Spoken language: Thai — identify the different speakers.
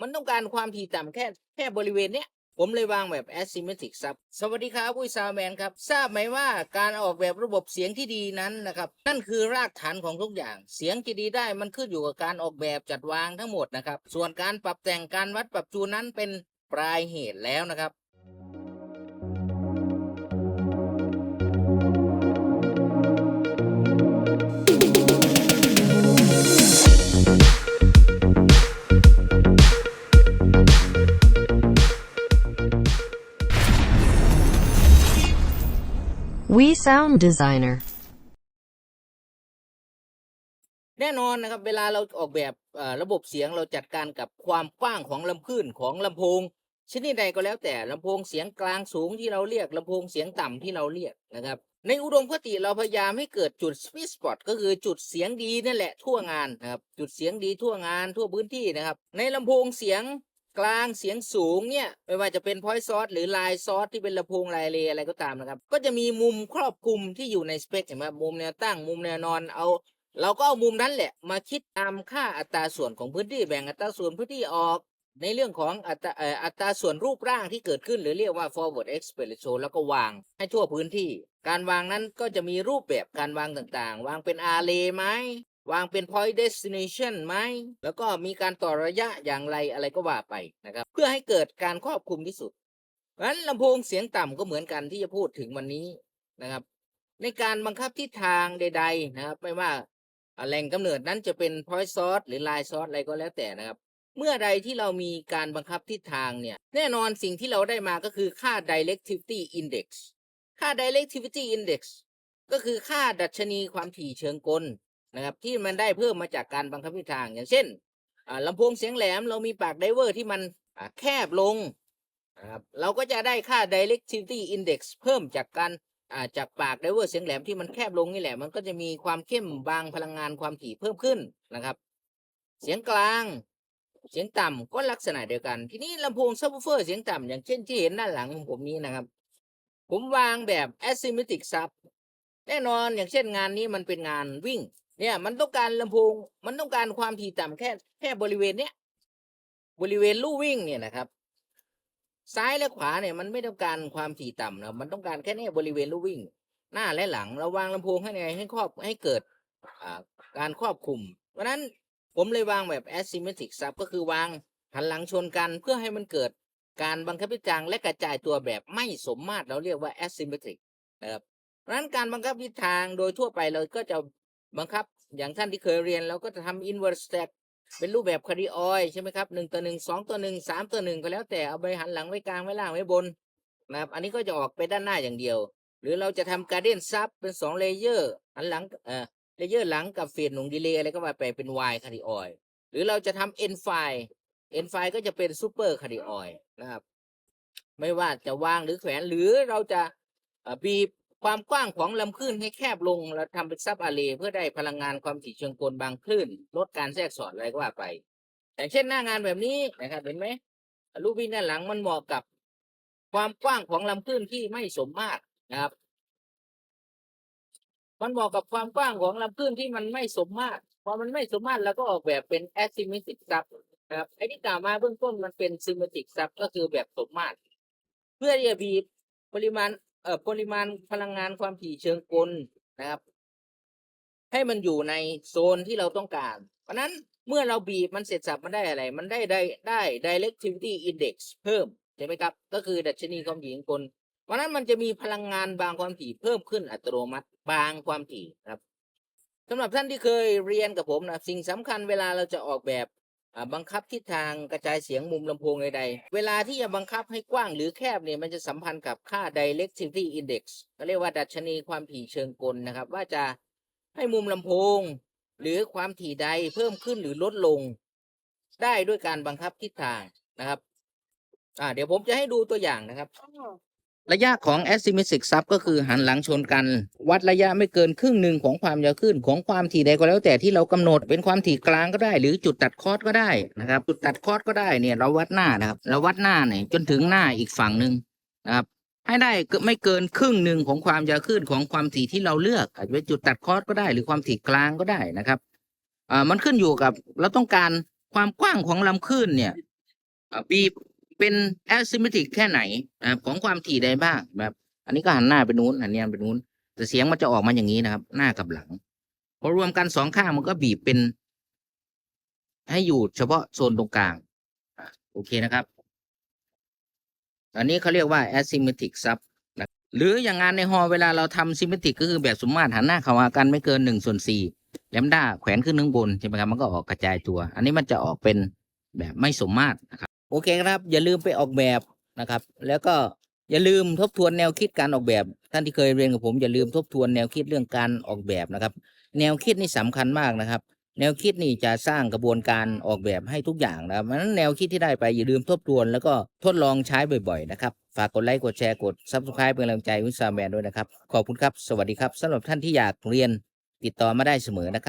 Speaker 1: มันต้องการความถี่ต่ำแค่แค่บริเวณเนี้ยผมเลยวางแบบ asymmetric sub สวัสดีครับผู้ซาวแมนครับ ทราบไหมว่าการออกแบบระบบเสียงที่ดีนั้นนะครับ นั่นคือรากฐานของทุกอย่าง เสียงจะดีได้มันขึ้นอยู่กับการออกแบบจัดวางทั้งหมดนะครับ ส่วนการปรับแต่งการวัดปรับจูนนั้นเป็นปลายเหตุแล้วนะครับ
Speaker 2: We Sound Designer.
Speaker 1: แน่นอนนะครับ เวลาเราออกแบบระบบเสียงเราจัดการกับความกว้างของลำคลื่นของลำโพงชนิดใดก็แล้วแต่ลำโพงเสียงกลางสูงที่เราเรียกลำโพงเสียงต่ำที่เราเรียกนะครับ ในอุดมคติเราพยายามให้เกิดจุด sweet spot ก็คือจุดเสียงดีนั่นแหละทั่วงานนะครับ จุดเสียงดีทั่วงานทั่วพื้นที่นะครับ ในลำโพงเสียง กลางเสียงสูงเนี่ยไม่ว่าจะเป็น point source หรือ line source ที่เป็นลำโพงลายเลอะไรก็ตามนะครับก็จะมีมุมครอบคลุมที่อยู่ในสเปคเห็นไหมมุมแนวตั้งมุมแนวนอนเอา เราก็เอามุมนั้นแหละ มาคิดตามค่าอัตราส่วนของพื้นที่แบ่งอัตราส่วนพื้นที่ออก ในเรื่องของอัตราอัตราส่วนรูปร่างที่เกิดขึ้น หรือเรียกว่า forward express ratio แล้วก็วางให้ทั่วพื้นที่ การวางนั้นก็จะมีรูปแบบการวางต่างๆ วางเป็น array ไหม วางเป็น point destination ไหม แล้วก็มีการต่อระยะอย่างไรอะไรก็ว่าไปนะครับ เพื่อให้เกิดการครอบคลุมที่สุดเพราะฉะนั้นลำโพงเสียงต่ำก็เหมือนกันที่จะพูดถึงวันนี้นะครับ ในการบังคับทิศทางใด ๆ นะครับ ไม่ว่าอ่าแหล่งกำเนิดนั้นจะเป็น point source หรือ line source อะไรก็แล้วแต่นะครับ เมื่อใดที่เรามีการบังคับทิศทางเนี่ย แน่นอนสิ่งที่เราได้มาก็คือค่า directivity index ค่า directivity index ก็คือค่าดัชนีความถี่เชิงกล นะครับที่มันได้เพิ่มมาจากการบังคับทิศทาง อย่างเช่นอ่าลำโพงเสียงแหลม เรามีปากไดเวอร์ที่มันแคบลงนะครับเราก็จะได้ค่า directivity index เพิ่มจากการจากปากไดเวอร์เสียงแหลมที่มันแคบลงนี่แหละ มันก็จะมีความเข้มบางพลังงานความถี่เพิ่มขึ้นนะครับ เสียงกลาง เสียงต่ำก็ลักษณะเดียวกัน ทีนี้ลำโพงซับวูเฟอร์เสียงต่ำอย่างเช่นที่เห็นด้านหลังของผมนี้นะครับ ผมวางแบบ asymmetric sub แน่นอนอย่างเช่นงานนี้มันเป็นงานวิ่ง เนี่ย มันต้องการลำโพง มันต้องการความถี่ต่ำแค่แค่บริเวณเนี้ยบริเวณลู่วิ่งเนี่ยนะครับ ซ้ายและขวาเนี่ย มันไม่ต้องการความถี่ต่ำนะมันต้องการแค่เนี้บริเวณลู่วิ่ง หน้าและหลังเราวางลำโพงให้ไงให้ครอบให้เกิดการครอบคลุมเพราะฉะนั้นผมเลยวางแบบ asymmetric sub ก็คือวางหันหลังชนกันเพื่อให้มันเกิดการบังคับทิศทางและกระจายตัวแบบไม่สมมาตรเราเรียกว่า asymmetric นะครับเพราะนั้นการบังคับทิศทางโดยทั่วไปเราก็จะ บังคับ อย่างท่านที่เคยเรียนเราก็จะทำ inverse stack เป็นรูปแบบคาร์ดิออยใช่ไหมครับหนึ่งต่อหนึ่งสองต่อหนึ่งสามต่อหนึ่งก็แล้วแต่เอาไปหันหลังไว้กลางไว้ล่างไว้บนนะครับอันนี้ก็จะออกไปด้านหน้าอย่างเดียว หรือเราจะทำการเดนซับเป็นสองเลเยอร์หันหลังเอ่อเลเยอร์หลังกับเฟดหนุ่งดีเลย์อะไรก็ว่าไปเป็น Y คาร์ดิออยหรือเราจะทำ N ไฟ N ไฟก็จะเป็นซูเปอร์คาร์ดิออยนะครับ ไม่ว่าจะวางหรือแขวนหรือเราจะบีบ ความกว้างของลำคลื่นให้แคบลงแล้วทำเป็นซับอาเรเพื่อได้พลังงานความถี่เชิงกลบางคลื่น ลดการแทรกสอดอะไรก็ว่าไป อย่างเช่นหน้างานแบบนี้นะครับเห็นไหมรูปวิ่งด้านหลังมันเหมาะกับ ความกว้างของลำคลื่นที่ไม่สมมาตรนะครับ มันเหมาะกับความกว้างของลำคลื่นที่มันไม่สมมาตรพอมันไม่สมมาตรเราก็ออกแบบเป็น asymmetric sub นะครับไอ้ที่กล่าวมาเบื้องต้นมันเป็น symmetric sub ก็คือแบบสมมาตร เพื่อที่จะบีบปริมาณ เอ่อปริมาณพลังงานความถี่เชิงกลนะครับ ให้มันอยู่ในโซนที่เราต้องการ เพราะนั้นเมื่อเราบีบมันเสร็จสับมันได้อะไร มันได้ได้ได้ directivity index เพิ่มใช่ไหมครับ ก็คือดัชนีความถี่ของกลเพราะนั้นมันจะมีพลังงานบางความถี่เพิ่มขึ้นอัตโนมัติบางความถี่ครับสำหรับท่านที่เคยเรียนกับผมนะสิ่งสำคัญเวลาเราจะออกแบบ บังคับทิศทางกระจายเสียงมุมลำโพงใดๆ เวลาที่จะบังคับให้กว้างหรือแคบเนี่ยมันจะสัมพันธ์กับค่า directivity index ก็เรียกว่าดัชนีความถี่เชิงกลนะครับ ว่าจะให้มุมลำโพง หรือความถี่ใดเพิ่มขึ้นหรือลดลง ได้ด้วยการบังคับทิศทางนะครับ อ่า เดี๋ยวผมจะให้ดูตัวอย่างนะครับ ระยะของ asymmetric sub ก็คือหันหลังชนกัน วัดระยะไม่เกินครึ่งหนึ่งของความยาวคลื่นของความถี่ใดก็แล้วแต่ที่เรากำหนดเป็นความถี่กลางก็ได้ หรือจุดตัดคอร์สก็ได้นะครับ จุดตัดคอร์สก็ได้เนี่ยเราวัดหน้านะครับ เราวัดหน้าเนี่ยจนถึงหน้าอีกฝั่งหนึ่งนะครับให้ได้ไม่เกินครึ่งหนึ่งของความยาวคลื่นของความถี่ที่เราเลือกอาจจะเป็นจุดตัดคอร์สก็ได้ หรือความถี่กลางก็ได้นะครับอ่ามันขึ้นอยู่กับเราต้องการความกว้างของลำคลื่นเนี่ยบีบ เป็น asymmetric แค่ไหนนะครับของความถี่ใดบ้างแบบอันนี้ก็หันหน้าไปนู้นหันเนี้ยไปนู้น แต่เสียงมันจะออกมาอย่างนี้นะครับ หน้ากับหลังพอรวมกันสองข้างมันก็บีบเป็น ให้อยู่เฉพาะโซนตรงกลางโอเคนะครับ อันนี้เขาเรียกว่า asymmetric sub นะหรืออย่างงานในฮอร์เวลาเราทำ symmetric ก็คือแบบสมมาตรหันหน้าเข้าหากันไม่เกินหนึ่งส่วนสี่แลมด้าแขวนขึ้นข้างบนใช่ไหมครับมันก็ออกกระจายตัว อันนี้มันจะออกเป็นแบบไม่สมมาตรนะครับ โอเคครับ อย่าลืมไปออกแบบนะครับ แล้วก็อย่าลืมทบทวนแนวคิดการออกแบบ ท่านที่เคยเรียนกับผมอย่าลืมทบทวนแนวคิดเรื่องการออกแบบนะครับ แนวคิดนี่สำคัญมากนะครับ แนวคิดนี่จะสร้างกระบวนการออกแบบให้ทุกอย่างนะครับเพราะฉะนั้นแนวคิดที่ได้ไปอย่าลืมทบทวน แล้วก็ทดลองใช้บ่อยๆนะครับ ฝากกดไลค์กดแชร์กด subscribe เป็นกำลังใจวิสาแมนด้วยนะครับ ขอบคุณครับ สวัสดีครับสำหรับท่านที่อยากเรียนติดต่อมาได้เสมอนะครับ